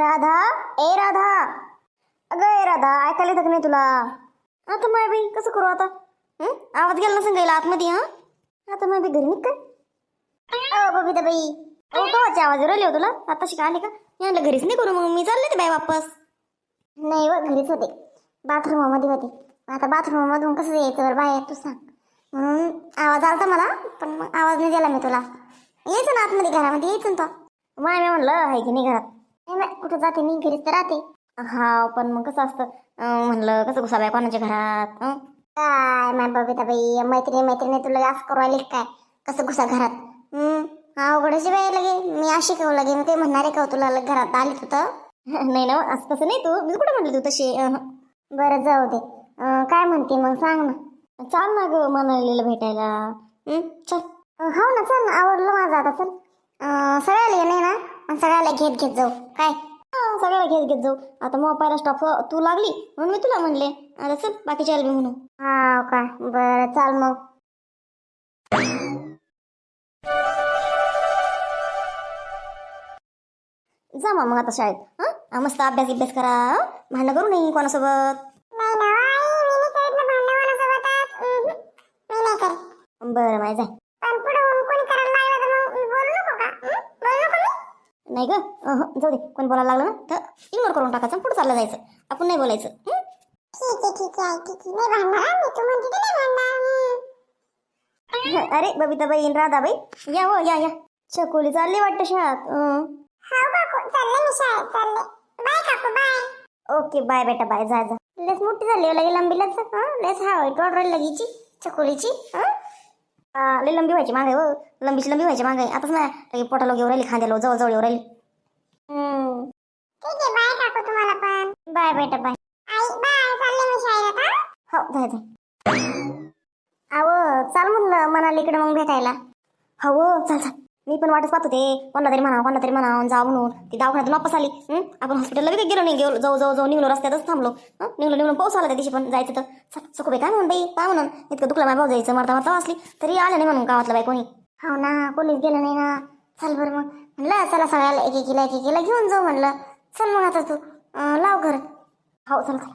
राधा ए राधा. अगं ए राधा ऐकायला येतं का नाही तुला? आता माय बाई कसं करू आता? हं? आवाज गेला ना सांगायला आतमध्ये हा? आता माय बाई घरी निघ काय अ बबिता बाई. ओ कवाचे आवाज राहिले हो तुला? आता शिका आले का? यांना घरीच नाही करू मग मी चालले ते बाई वापस. नाही व घरीच होते. बाथरूममध्ये होते. आता बाथरूममधून कसं यायचं बरं बाहेर तू सांग. म्हणून आवाज आलता मला पण मग आवाज नाही दिला मी तुला. यायचं ना आतमध्ये घरामध्ये यायचं ना तो. माय मी म्हणलं आहे की नाही घरात? कुठं जाते मी घरीच तर राहते. हा पण मग कसं असतं अं, म्हणलं कसं घुसाबाय कोणाच्या घरात काय माय बबिता बाई मैत्रिणी मैत्रिणी तुला जास्त करू राहिली काय? कसं घुसा घरात? हा उघडशी बाई लगे. मी अशी कहू लगे मी काही म्हणणार आहे का हो तुला? घरात आली तू तर. नाही ना असं तसं नाही तू? मी कुठं म्हटलं तू तशी? बरं जाऊ दे. अं, काय म्हणते मग सांग ना. चाल ना ग मनालीला भेटायला. हं? चल. अं, हो ना चल ना आवडलं माझं आता चल. अं, सगळ्याला ये नाही ना? सगळ्याला घेत घेत जाऊ. काय? सगळ्याला घेत घेत जाऊ. आता मग पहिला स्टॉप तू लागली म्हणून मी तुला म्हणले. आता चल बाकीच्या बी म्हणू. हा काय बरं चाल मग. जा मग आता शाळेत. हं? मस्त अभ्यास अभ्यास करा? भांडणं करू नये कोणासोबत. बरं माय जाय नाही ग. अहं, जाऊ दे कोण बोलायला लागलं ना तर इग्नोर करून टाकायचं पुढे चाललं जायचं. आपण नाही बोलायचं. हं? अरे बबिता बाई राधाबाई. या हो या या. चकोली चालली वाटतं शाळात. हं. ओके बाय बेटा बाय जा जा. लस मोठी झाली हो, लगे लंबी लस. लस हा राहिली लगीची चकोलीची हं? हा, लय लंबी व्हायची मागे हो. लंबीची लंबी व्हायची मागे आताच लगे पोटाला घेऊन राहिली खांद्याला जवळ जवळ येऊ राहिली. हम्म. बाय बेटा बाय हो? जाय जाय अव चाल म्हणलं मनाली इकडे मग भेटायला. हो चाल चाल. मी पण वाटच पाहत होते कोणाला तरी म्हणा कोणाला तरी म्हणा जाऊ म्हणून. ती दवाखान्यातून वापस आली. हं? आपण हॉस्पिटलला बी गेलो नाही गेलो जाऊ जाऊ जाऊ निघलो रस्त्यातच थांबलो. हं? निघलो निघलो पाऊस आला त्या दिवशी पण जायचं तर. चल काय म्हणून बाई? काय म्हणून. इतकं दुखला माझ्या भाऊ जायचं मरता मरता वाचली. तरी आलं नाही म्हणून गावातलं बाई कोणी. हो ना कोणीच गेलं नाही ना. चल बरं मग. म्हणलं चला सगळ्याला एक एकीला एक एकीला घेऊन जाऊ म्हणलं. चल मग आता तू. अं, लाव घर. हो चल चला.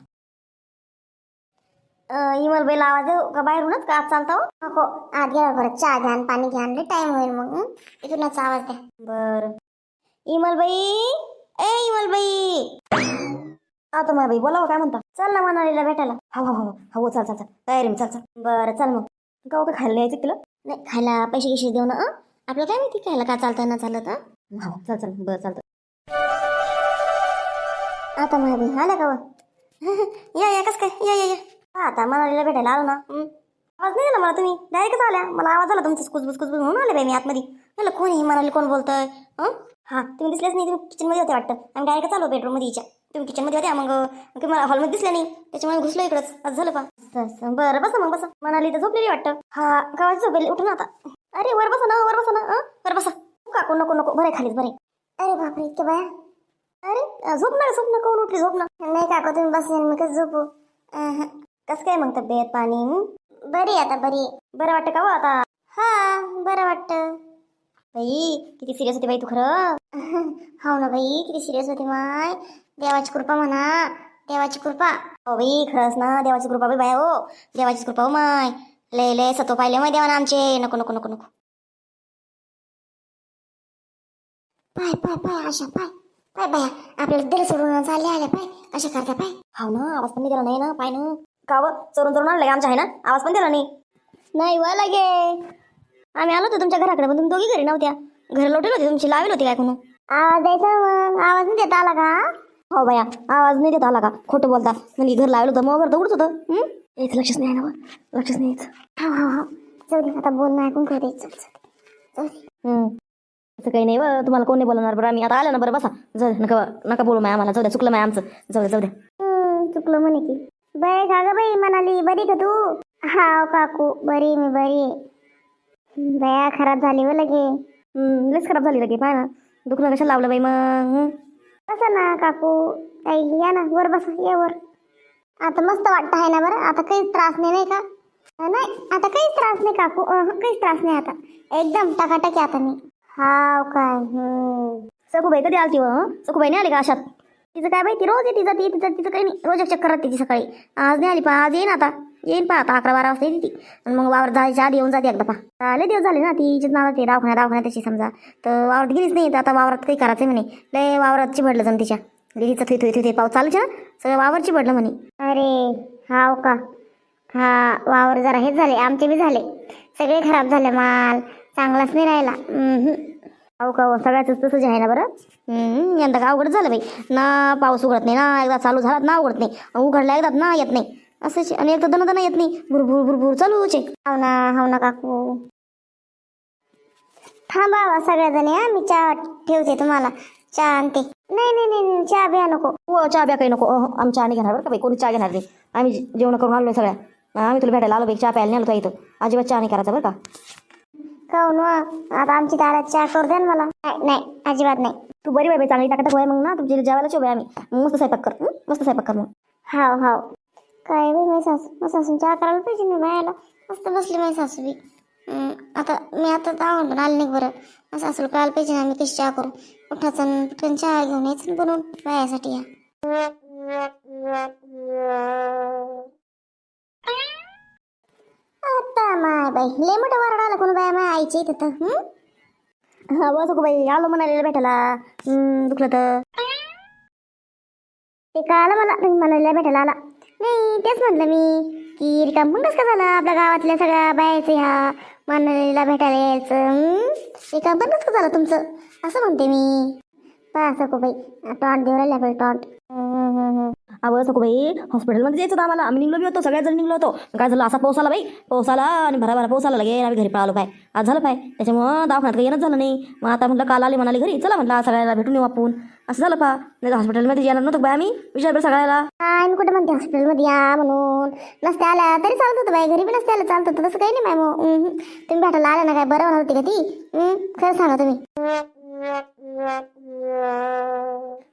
इमल बाईला आवाज देऊ का बाहेरूनच? का आज चालता हो? नको. आत घ्या बरं. चहा घ्या आणि पाणी घ्या आणि टाइम होईल मग हं? इथूनच आवाज द्या बर. इमल बाई! ए इमल बाई! आता मला बाई बोलावं काय म्हणता? चल ना मनालीला भेटायला. हो हो हो हो. हो चल चल चल. तयारी मी चल चल. बरं चल मग. का काय खायला यायचं तिला? नाही खायला पैसे गिशे देऊ ना हं? आपलं काय माहिती खायला का चालतं ना चालत हं? हो चल चल. बरं चालतं. आता महाबी आला का व? या या कस काय? या या या. हा आता मनालीला भेटायला आलो ना. हं. आवाज नाही दिला मला तुम्ही? डायरेक्टच आल्या मला आवाज आला तुमचं कुसबुस कुसबुस म्हणून आले बाई मी आतमध्ये. म्हणलं कोण आहे मनाली कोण बोलतंय? हं? हा तुम्ही दिसलेच नाही. तुम्ही किचनमध्ये होते वाटतं. आम्ही डायरेक्ट चालू बेडरूममध्ये हिच्या. तुम्ही किचनमध्ये होत्या मग मग मला हॉलमध्ये दिसल्या नाही. त्याच्यामुळे घुसलो इकडंच. असं झालं पा बरं बसा मग बसा. मनाली तर झोपलेली वाटतं. हा गावाची झोपेली उठून आता. अरे वर बसा ना वर बसा ना. हं? वर बसा. काकू नको नको. बरे खालीच बरे. अरे बापरे इतके बाया. अरे झोप ना झोप ना. कोण उठली झोप ना. नाही काका तुम्ही बसेल मी कसं झोपू? अहं. कसं काय मग तब्येत पाणी? बरी आता बरी. बरं वाटतं का हो आता? हा बरं वाटतं. बाई किती सिरियस होती बाई तू खरं. हो ना बाई किती सिरियस होती माय. देवाची कृपा म्हणा. देवाची कृपा. हो बाई खरंच ना देवाची कृपा बाई बाय हो. देवाची कृपा हो माय. लय लय सतो पाहिले माय देवाना आमचे. नको नको नको नको. पाय पाय पाय आशा पाय. पाय बाया आपल्याला दिल सोडून चालले आल्या पाय. अशा करता पाय. हो ना आवाज पण नाही नाही ना पाय ना. काव? चोरून चोरून आणलं आमच्या आहे ना आवाज पण दिला नाही. नाही वा लागे. आम्ही आलो होतो तुमच्या घराकडे पण तुम्ही दोघी घरी नव्हत्या. घर लोटेल होती तुमची लावेल होती काय कोण आवाज द्यायचा मग आवाज नाही देता आला का? हो बाया आवाज नाही देता आला का? खोटं बोलता. म्हणजे घर लावलं होतं मग तर उडत होतं. हं? यायचं लक्षच नाही ना बा. लक्षच नाही यायचं. हो हो हो. जाऊ दे आता बोलणं ऐकून करू जाऊ दे. हं. असं काही नाही बा तुम्हाला कोण बोलणार बरं? आम्ही आता आलं ना बरं बसा. जाऊ नका नका बोलू माय आम्हाला. जाऊ द्या चुकलं माय आमचं. जाऊ दे जाऊ द्या. चुकलं म्हणे की. बरे का ग बाई म्हणाली बरी का तू? हाव काकू बरी मी बरी बया खराब झाली व लगे. लस खराब झाली लगे पाय ना. दुखणं कशा लावलं बाई मग बसा ना काकू काही या ना वर बसा या वर. आता मस्त वाटतं आहे ना बरं आता काहीच त्रास नाही नाही का? नाही आता काहीच त्रास नाही काकू काहीच त्रास नाही आता. एकदम टकाटकी आता मी. हाव काय सखूबाई कधी आलती हो, व सखूबाई नाही आली का अशात? तिचं काय माहिती? रोज येते जाते तिचं तिचं काही नाही. रोज चक्कर राहते ती सकाळी. आज नाही आली पहा आज येईन आता. येईन पहा आता अकरा बारा वाजता येते ती. आणि मग वावर जायच्या आधी येऊन जाते एकदा पहा आले दिवस झाले ना तिच्याच नावात ते दवाखान्या दवाखान्यात त्याची समजा. तर वावरात गेलीच नाही तर आता वावरात काही करायचं म्हणे. लय वावरात चिबडलं जण तिच्या. लिहिचं थुई थुई थुई पाऊस चालूच ना. सगळं वावर चिबडलं म्हणे. अरे हाव का? हा वावर जरा हेच झाले आमचे बी झाले. सगळे खराब झाले माल. चांगलाच नाही राहिला. हो का हो, सगळ्याच तसंच आहे ना बरं? यंदा का अवघड झालं बाई. ना पाऊस उघडत नाही ना एकदा चालू झाला ना उघडत नाही. उघडला एकदा ना येत नाही. असंच आणि एकदा दन दन येत नाही. भुरभुर भुरभुर चालू आहे हाव हो ना हाव ना काकू. थांबा हो, सगळ्याजणी हा मी चहा ठेवते तुम्हाला. चहा आणते. नाही नाही नाही नाही, चहा बिया नको. हो चहा बिया काही नको. आम्ही चहा नाही घेणार बरं का बाई. कोणी चहा घेणार नाही. आम्ही जेवण करून आलो सगळ्या. आम्ही तुला भेटायला आलो बाई. चहा प्यायला नाही आलो इथं. अजिबात चहा नाही करायचा बरं का? काऊन हो वा आता आमची दारात चहा करू द्या ना मला. नाही नाही अजिबात नाही. तू बरी बाई बाई चांगली टाकत होय मग ना? तुमची जेवायला शोभे आम्ही. मग मस्त स्वयंपाक कर हं? मस्त स्वयंपाक कर मग. हाव हाव. काय बाई माझी सासू माझी सासून चहा करायला पाहिजे मी बायाला. मस्त बसली माझी सासू बी. हं, आता मी आता दावण पण आले नाही बरं. माझ्या सासूला कळायला पाहिजे ना मी कशी चहा करू. उठायचं आणि पटकन चहा घेऊन यायचं आणि बनवून बायासाठी या. आता माय बाई लय मोठं वरड आला कोण बाया माझ्या आईची इथं तर हं? हा बस बाई आलो म्हणाले भेटायला. हं, दुखलं तर. ते कळालं मला? तुम्ही म्हणायला भेटायला आला. नाही तेच म्हटलं मी की रिकाम पण का झाला? झालं आपल्या गावातल्या सगळ्या बायाचं ह्या मनालीला भेटायला यायचं हं? रिकाम बंदच का झालं तुमचं? असं म्हणते मी. पहा सको बाई टॉन्ट देऊ राहिला बाई टॉन्ट अहो सको बाई हॉस्पिटलमध्ये जायचं होतं आम्हाला. आम्ही निघलो बी होतो सगळ्याजण निघलो होतो. काय झालं असा पाऊस आला बाई. पाऊस आला आणि भरा भरा पाऊस आला लगे आम्ही घरी पळालो पाय आज झालं पाय त्याच्यामुळं दवाखान्यात काही येणंच झालं नाही. मग आता म्हटलं काल आले म्हणाले घरी. चला म्हटलं सगळ्याला भेटून येऊ आपण. असं झालं पा. नाही हॉस्पिटलमध्ये येणार नव्हतं बाय आम्ही? विचार सगळ्याला. काय मी कुठं म्हणते हॉस्पिटलमध्ये या म्हणून. नसते आल्या तरी चालत होतं बाई. घरी पण नसते आलं चालत होतं. तसं काही नाही मॅम तुम्ही भेटायला आल्या ना काय? बरं होणार होती का ती? खरं सांगा तुम्ही.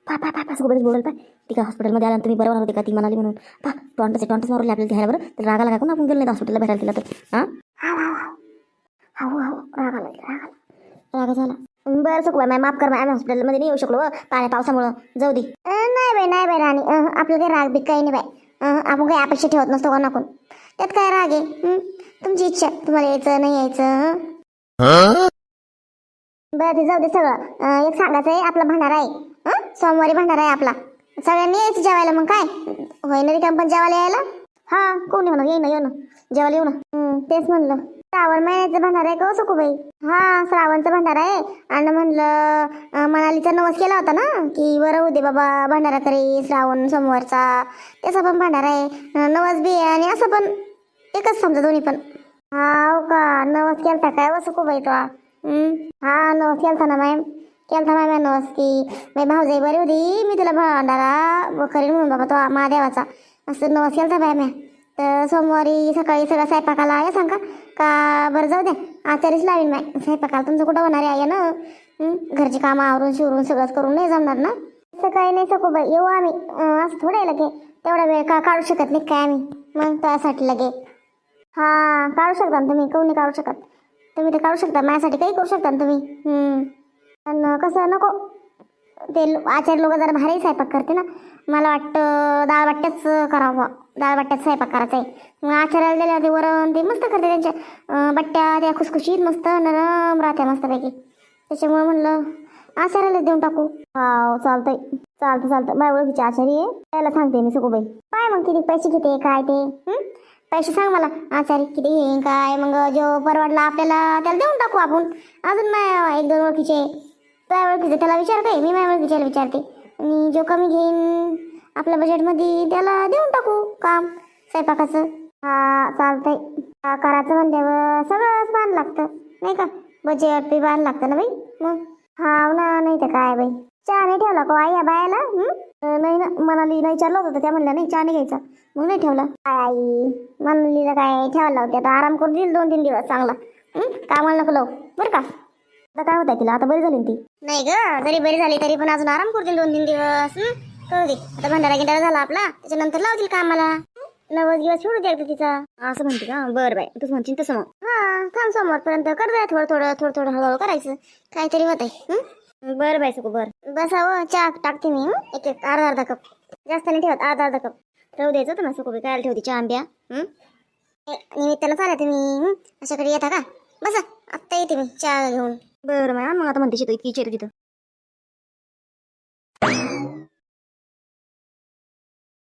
पा पा पा सगळं बरेच बोलल पाय. ती का हॉस्पिटलमध्ये आल्या तुम्ही बरोबर होते का? ती म्हणाली म्हणून. पा टॉन्टस टॉन्टस मारले आपल्याला घ्यायला बरं. तर रागाला कोण आपण गेलो नाही हॉस्पिटलला भेटायला तिला तर? हां? हो हो राग आला राग आला राग झाला. बरं चुकवा मॅम माफ कर मॅम हॉस्पिटलमध्ये नाही येऊ शकलो पाण्या पावसामुळं. जाऊ दे. नाही बाई नाही बाई राणी. अं, आपलं काही राग बी काही नाही बाई. अं, आपण काही अपेक्षा ठेवत नसतो कोणाकडून. त्यात काय राग आहे? तुमची इच्छा तुम्हाला यायचं नाही यायचं हं? बरं ते जाऊ दे सगळं. एक सांगायचं आहे आपला भंडारा आहे. हं? सोमवारी भंडारा आहे आपला. सगळ्यांनी यायचं जेवायला मग काय? होय ना रिकाम पण जेवायला यायला? हा कोण येऊ ना? येऊ ना येऊ ना. जेवायला येऊ ना. तेच म्हणलं. श्रावण महिन्याचं भंडारा आहे का हो सुखूबाई? हा श्रावणचं भंडारा आहे. आणि म्हणलं मनालीचा नवस केला होता ना? की बरं होऊ दे बाबा भंडारा करे श्रावण सोमवारचा. त्याचा पण भंडारा आहे. नवस बी आहे आणि असं पण एकच समजा दोन्ही पण. हा का? नवस केलता काय हो व सुकू तो? हा नवस केलता ना मॅम. केलता मॅम नवस की बाई भाऊजाई बरी होती मी तुला भांडारा करीन म्हणून बाबा तो महादेवाचा असं नवस केलता बाय म्या तर सोमवारी सकाळी सगळं स्वयंपाकाला या सांगा का बरं जाऊ द्या आचारीच लावीन माय स्वयंपाकाला तुमचं कुठं होणार आहे ना? घरची कामं आवरून शिवरून सगळंच करून नाही जमणार ना? सकाळी नाही सकू बाई येऊ आम्ही. असं थोडं लगे. तेवढा वेळ का काढू शकत नाही काय आम्ही? मग त्यासाठी लगे. हां काढू शकता ना तुम्ही? कोणी काढू शकत? तुम्ही ते काढू शकता माझ्यासाठी काही करू शकता ना तुम्ही? आणि कसं नको. ते आचार आचार्य लोक जरा भारी स्वयंपाक करते ना. मला वाटतं डाळ बाट्याच करावं. डाळ बाट्याच स्वयंपाक करायचा आहे. मग आचार्याला दिल्या ते वरण ते मस्त करते त्यांच्या. बट्ट्या त्या खुसखुशीत मस्त नरम राहत्या मस्तपैकी. त्याच्यामुळे म्हणलं आचार्याला देऊन टाकू. हा चालतंय. चालतं चालतं. माझ्या ओळखीची आचारी आहे. त्याला सांगते मी सगळं काय मग किती पैसे घेते काय ते? पैसे सांग मला. आचारी किती घेईन काय? मग जो परवडला आपल्याला त्याला देऊन टाकू आपण. अजून माझ्या एक दोन ओळखीचे. त्या ओळखीचे त्याला विचारते मी माझ्या ओळखीच्याला विचारते. आणि जो कमी घेईन आपल्या बजेटमध्ये त्याला देऊन टाकू काम स्वयंपाकाचं. हा चालतंय. हा करायचं म्हणल्यावर सगळंच बांध लागतं नाही का? बजेट बी बांध लागतं ना बाई मग? हाव ना नाही तर काय बाई? चहा नाही ठेवला का हो आई या बायाला? नाही ना मनाली नाही विचारलं होतं त्या म्हणल्या नाही चहा नाही घ्यायचा. मग नाही ठेवला. काय आई मनालीला काय ठेवायला होते आता आराम करून देईल दोन तीन दिवस चांगला. कामाला नको लावू. बरं का? आता काय होत आहे तिला? आता बरी झाली ना ती? नाही ग जरी बरी झाली तरी पण अजून आराम करतील दोन तीन दिवस हं? करू दे. आता भंडारा गिंडारा झाला आपला त्याच्यानंतर लावतील कामाला. नवस दिवस सोडू दे एकदा तिचा. असं म्हणते का? बरं बाय तूच म्हणशील तसं मग. हा थांब समोरपर्यंत कर जाय थोडं थोडं थोडं थोडं हळूहळू करायचं. काहीतरी होत आहे बरं बाई सुकू बरं. बसावं चहा टाकते मी हं? एक एक अर्धा अर्धा कप. जास्त नाही ठेवत अर्धा अर्धा कप. ठेवू द्यायचं तुम्हाला सुकू काय ठेवते चहा आंब्या हं? ए, निमित्तानं चाला तुम्ही हं? अशाकडे येता का? बसा आत्ता येते मी चहा घेऊन. बरं मॅम मग आता म्हणते तू इतकी चेर तिथं